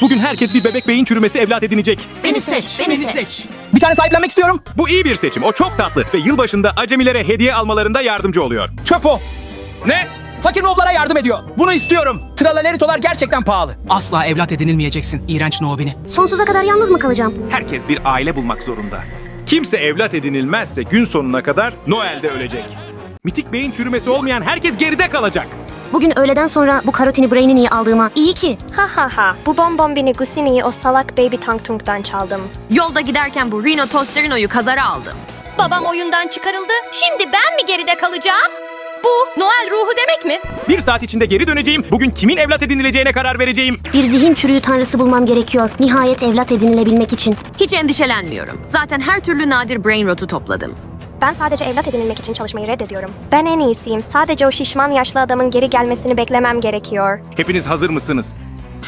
Bugün herkes bir bebek beyin çürümesi evlat edinecek. Beni seç, beni, seç. Bir tane sahiplenmek istiyorum. Bu iyi bir seçim. O çok tatlı ve yılbaşında acemilere hediye almalarında yardımcı oluyor. Çöp o. Ne? Fakir noblara yardım ediyor. Bunu istiyorum. Tralaleritolar gerçekten pahalı. Asla evlat edinilmeyeceksin. İğrenç Nobini. Sonsuza kadar yalnız mı kalacağım? Herkes bir aile bulmak zorunda. Kimse evlat edinilmezse gün sonuna kadar Noel'de ölecek. Mitik beyin çürümesi olmayan herkes geride kalacak. Bugün öğleden sonra bu karotini Braini'yi aldığıma iyi ki. Ha ha ha. Bu bonbon Gusini'yi o salak Baby Tang Tung'dan çaldım. Yolda giderken bu Reno Tosterino'yu kazara aldım. Babam oyundan çıkarıldı. Şimdi ben mi geride kalacağım? Bu Noel ruhu demek mi? Bir saat içinde geri döneceğim. Bugün kimin evlat edinileceğine karar vereceğim. Bir zihin çürüğü tanrısı bulmam gerekiyor. Nihayet evlat edinilebilmek için. Hiç endişelenmiyorum. Zaten her türlü nadir brain rotu topladım. Ben sadece evlat edinilmek için çalışmayı reddediyorum. Ben en iyisiyim. Sadece o şişman yaşlı adamın geri gelmesini beklemem gerekiyor. Hepiniz hazır mısınız?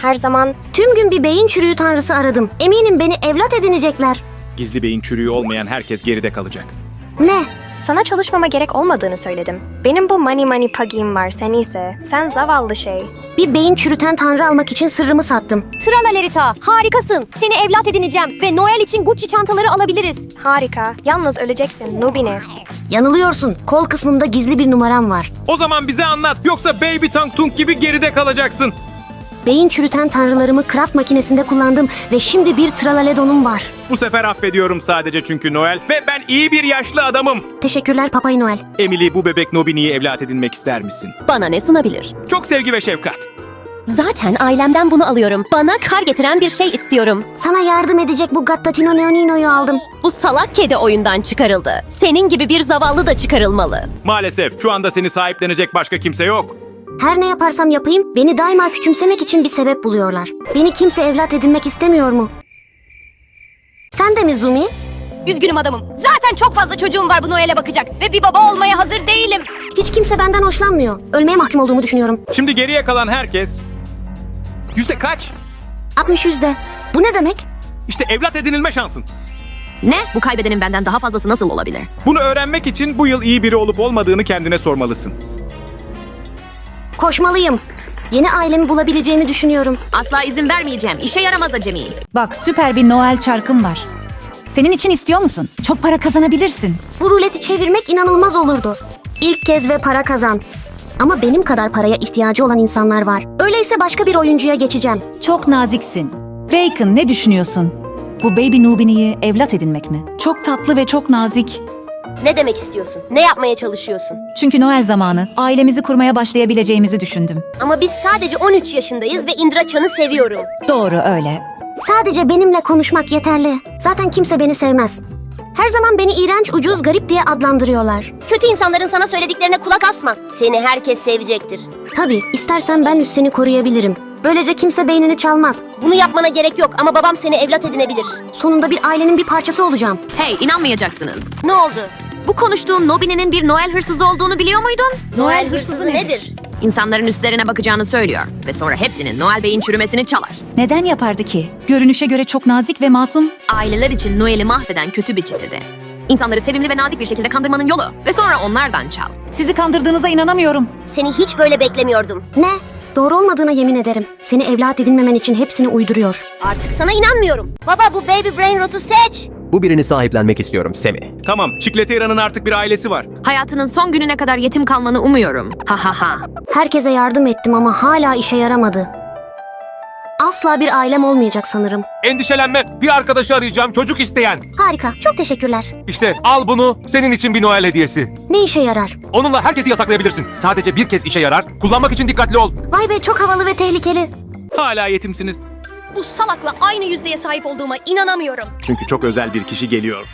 Her zaman Tüm gün bir beyin çürüğü tanrısı aradım. Eminim beni evlat edinecekler. Gizli beyin çürüğü olmayan herkes geride kalacak. Ne? sana çalışmama gerek olmadığını söyledim. Benim bu money money puggy'im var sen ise. Sen zavallı şey. Bir beyin çürüten tanrı almak için sırrımı sattım. Tralalerita, harikasın. Seni evlat edineceğim ve Noel için Gucci çantaları alabiliriz. Harika. Yalnız öleceksin Nubini. Yanılıyorsun. Kol kısmımda gizli bir numaram var. O zaman bize anlat. Yoksa Baby Tang Tung gibi geride kalacaksın. Beyin çürüten tanrılarımı craft makinesinde kullandım ve şimdi bir tralaledonum var. Bu sefer affediyorum sadece çünkü Noel ve ben iyi bir yaşlı adamım. Teşekkürler Papay Noel. Emily bu bebek Nobini'yi evlat edinmek ister misin? Bana ne sunabilir? Çok sevgi ve şefkat. Zaten ailemden bunu alıyorum. Bana kar getiren bir şey istiyorum. Sana yardım edecek bu Gattatino Neonino'yu aldım. Bu salak kedi oyundan çıkarıldı. Senin gibi bir zavallı da çıkarılmalı. Maalesef şu anda seni sahiplenecek başka kimse yok. Her ne yaparsam yapayım beni daima küçümsemek için bir sebep buluyorlar. Beni kimse evlat edinmek istemiyor mu? Sen de mi Zumi? Üzgünüm adamım. Zaten çok fazla çocuğum var bu Noel'e bakacak ve bir baba olmaya hazır değilim. Hiç kimse benden hoşlanmıyor. Ölmeye mahkum olduğumu düşünüyorum. Şimdi geriye kalan herkes... Yüzde kaç? 60 yüzde. Bu ne demek? İşte evlat edinilme şansın. Ne? Bu kaybedenin benden daha fazlası nasıl olabilir? Bunu öğrenmek için bu yıl iyi biri olup olmadığını kendine sormalısın. Koşmalıyım. Yeni ailemi bulabileceğimi düşünüyorum. Asla izin vermeyeceğim. İşe yaramaz acemi. Bak süper bir Noel çarkım var. Senin için istiyor musun? Çok para kazanabilirsin. Bu ruleti çevirmek inanılmaz olurdu. İlk kez ve para kazan. Ama benim kadar paraya ihtiyacı olan insanlar var. Öyleyse başka bir oyuncuya geçeceğim. Çok naziksin. Bacon ne düşünüyorsun? Bu Baby Nubini'yi evlat edinmek mi? Çok tatlı ve çok nazik. Ne demek istiyorsun? Ne yapmaya çalışıyorsun? Çünkü Noel zamanı ailemizi kurmaya başlayabileceğimizi düşündüm. Ama biz sadece 13 yaşındayız ve Indra Chan'ı seviyorum. Doğru öyle. Sadece benimle konuşmak yeterli. Zaten kimse beni sevmez. Her zaman beni iğrenç, ucuz, garip diye adlandırıyorlar. Kötü insanların sana söylediklerine kulak asma. Seni herkes sevecektir. Tabii, istersen ben seni koruyabilirim. Böylece kimse beynini çalmaz. Bunu yapmana gerek yok ama babam seni evlat edinebilir. Sonunda bir ailenin bir parçası olacağım. Hey inanmayacaksınız. Ne oldu? Bu konuştuğun Nobini'nin bir Noel hırsızı olduğunu biliyor muydun? Noel hırsızı nedir? İnsanların üstlerine bakacağını söylüyor. Ve sonra hepsinin Noel beyin çürümesini çalar. Neden yapardı ki? Görünüşe göre çok nazik ve masum. Aileler için Noel'i mahveden kötü bir çetede. İnsanları sevimli ve nazik bir şekilde kandırmanın yolu. Ve sonra onlardan çal. Sizi kandırdığınıza inanamıyorum. Seni hiç böyle beklemiyordum. Ne? Doğru olmadığına yemin ederim. Seni evlat edinmemen için hepsini uyduruyor. Artık sana inanmıyorum. Baba bu Baby Brain Rot'u seç. Bu birini sahiplenmek istiyorum Semi. Tamam, Çikletera'nın artık bir ailesi var. Hayatının son gününe kadar yetim kalmanı umuyorum. Ha ha ha. Herkese yardım ettim ama hala işe yaramadı. Asla bir ailem olmayacak sanırım. Endişelenme. Bir arkadaşı arayacağım çocuk isteyen. Harika, çok teşekkürler. İşte al bunu senin için bir Noel hediyesi. Ne işe yarar? Onunla herkesi yasaklayabilirsin. Sadece bir kez işe yarar. Kullanmak için dikkatli ol. Vay be çok havalı ve tehlikeli. Hala yetimsiniz. Bu salakla aynı yüzdeye sahip olduğuma inanamıyorum. Çünkü çok özel bir kişi geliyor.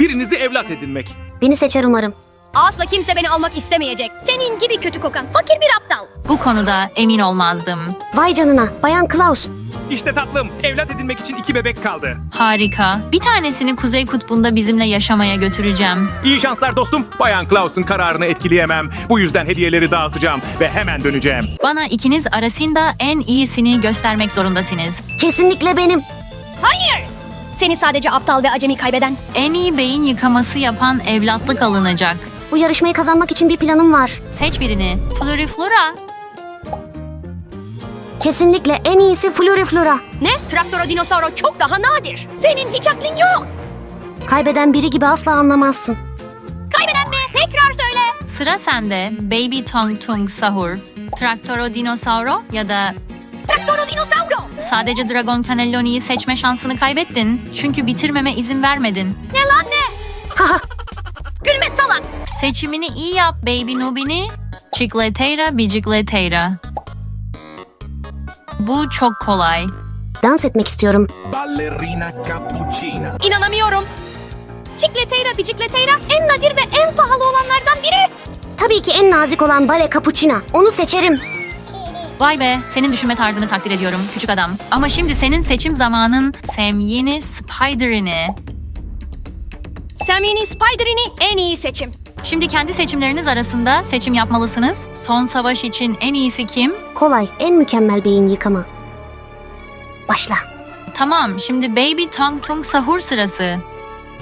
Birinizi evlat edinmek. Beni seçer umarım. Asla kimse beni almak istemeyecek. Senin gibi kötü kokan fakir bir aptal. Bu konuda emin olmazdım. Vay canına, Bayan Klaus. İşte tatlım, evlat edinmek için iki bebek kaldı. Harika. Bir tanesini Kuzey Kutbu'nda bizimle yaşamaya götüreceğim. İyi şanslar dostum. Bayan Klaus'un kararını etkileyemem. Bu yüzden hediyeleri dağıtacağım ve hemen döneceğim. Bana ikiniz arasında en iyisini göstermek zorundasınız. Kesinlikle benim. Seni sadece aptal ve acemi kaybeden. En iyi beyin yıkaması yapan evlatlık alınacak. Bu yarışmayı kazanmak için bir planım var. Seç birini. Floriflora. Kesinlikle en iyisi Floriflora. Ne? Traktoro dinosauro çok daha nadir. Senin hiç aklın yok. Kaybeden biri gibi asla anlamazsın. Kaybeden mi? Tekrar söyle. Sıra sende Baby Tong Tung Sahur, Traktoro Dinosauro ya da Traktoro dinosauro. sadece Dragon Cannelloni'yi seçme şansını kaybettin. Çünkü bitirmeme izin vermedin. Ne lan ne? Gülme salak. Seçimini iyi yap Baby Nubini. Chicleteira Bicicleteira. Bu çok kolay. Dans etmek istiyorum. Ballerina cappuccina. İnanamıyorum. Cikleteira bicikleteira en nadir ve en pahalı olanlardan biri. Tabii ki en nazik olan Bale Cappuccina. Onu seçerim. Vay be, senin düşünme tarzını takdir ediyorum küçük adam. Ama şimdi senin seçim zamanın Sam yeni Spider'ini. Samini Spider'ini en iyi seçim. Şimdi kendi seçimleriniz arasında seçim yapmalısınız. Son savaş için en iyisi kim? Kolay, en mükemmel beyin yıkama. Başla. Tamam, şimdi Baby Tong Tung Sahur sırası.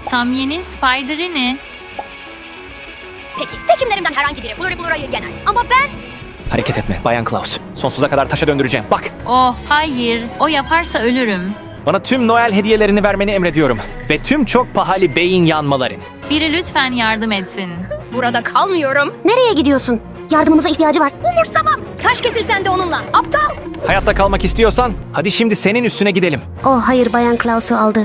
Sam yeni Spider'ini. Peki seçimlerimden herhangi biri Floriflora'yı yener. Ama ben Hareket etme Bayan Klaus. Sonsuza kadar taşa döndüreceğim. Bak Oh, hayır. O yaparsa ölürüm. Bana tüm Noel hediyelerini vermeni emrediyorum. Ve tüm çok pahalı beyin yanmaların. Biri lütfen yardım etsin. burada kalmıyorum. Nereye gidiyorsun? Yardımımıza ihtiyacı var. Umursamam. Taş kesilsen de onunla. Aptal. Hayatta kalmak istiyorsan hadi şimdi senin üstüne gidelim. Oh hayır Bayan Klaus'u aldı.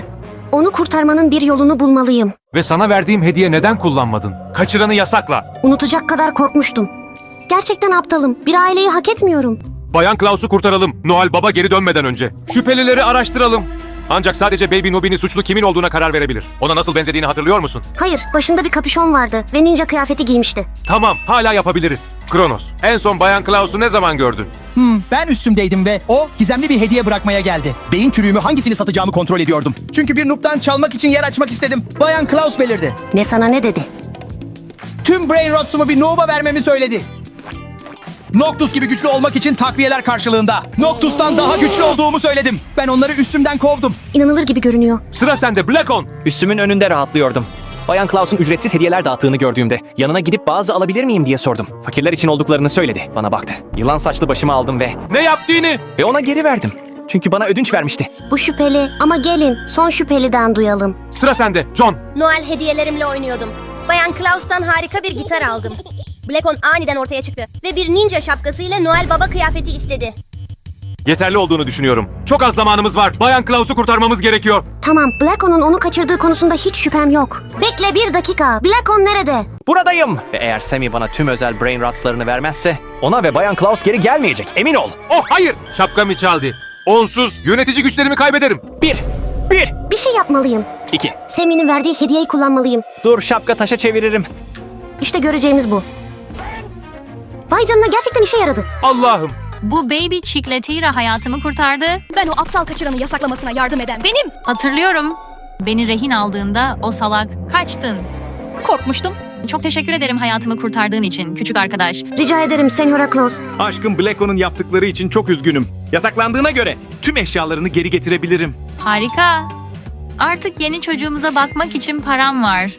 Onu kurtarmanın bir yolunu bulmalıyım. Ve sana verdiğim hediye neden kullanmadın? Kaçıranı yasakla. Unutacak kadar korkmuştum. Gerçekten aptalım. Bir aileyi hak etmiyorum. Bayan Klaus'u kurtaralım. Noel Baba geri dönmeden önce. Şüphelileri araştıralım. Ancak sadece Baby Nubi'nin suçlu kimin olduğuna karar verebilir. Ona nasıl benzediğini hatırlıyor musun? Hayır, başında bir kapüşon vardı ve ninja kıyafeti giymişti. Tamam, hala yapabiliriz. Kronos, en son Bayan Klaus'u ne zaman gördün? Hmm, ben üstümdeydim ve o gizemli bir hediye bırakmaya geldi. Beyin çürüğümü hangisini satacağımı kontrol ediyordum. Çünkü bir noob'dan çalmak için yer açmak istedim. Bayan Klaus belirdi. Ne sana ne dedi? Tüm brain rotsumu bir noob'a vermemi söyledi. Noctus gibi güçlü olmak için takviyeler karşılığında. Noctus'tan daha güçlü olduğumu söyledim. Ben onları üstümden kovdum. İnanılır gibi görünüyor. Sıra sende Blackon. Üstümün önünde rahatlıyordum. Bayan Klaus'un ücretsiz hediyeler dağıttığını gördüğümde yanına gidip bazı alabilir miyim diye sordum. Fakirler için olduklarını söyledi. Bana baktı. Yılan saçlı başımı aldım ve Ne yaptığını? ve ona geri verdim. Çünkü bana ödünç vermişti. Bu şüpheli ama gelin son şüpheliden duyalım. Sıra sende John. Noel hediyelerimle oynuyordum. Bayan Klaus'tan harika bir gitar aldım. Blackon aniden ortaya çıktı ve bir ninja şapkasıyla Noel Baba kıyafeti istedi. Yeterli olduğunu düşünüyorum. Çok az zamanımız var. Bayan Klaus'u kurtarmamız gerekiyor. Tamam, Blacko'nun onu kaçırdığı konusunda hiç şüphem yok. Bekle bir dakika. Blackon nerede? Buradayım. Ve eğer Sammy bana tüm özel brain rotslarını vermezse ona ve Bayan Klaus geri gelmeyecek. Emin ol. Oh hayır! Şapkamı çaldı. Onsuz yönetici güçlerimi kaybederim. Bir. Bir. Bir şey yapmalıyım. iki. Semi'nin verdiği hediyeyi kullanmalıyım. Dur şapka taşa çeviririm. İşte göreceğimiz bu. Vay canına gerçekten işe yaradı. Allah'ım. Bu Baby Chicleteira hayatımı kurtardı. Ben o aptal kaçıranı yasaklamasına yardım eden benim. Hatırlıyorum. Beni rehin aldığında o salak kaçtın. Korkmuştum. Çok teşekkür ederim hayatımı kurtardığın için küçük arkadaş. Rica ederim Senora Claus. Aşkım Blacko'nun yaptıkları için çok üzgünüm. Yasaklandığına göre tüm eşyalarını geri getirebilirim. Harika. Artık yeni çocuğumuza bakmak için param var.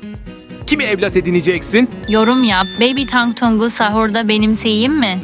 Kimi evlat edineceksin? Yorum yap. Baby Tang Tung'u sahurda benimseyeyim mi?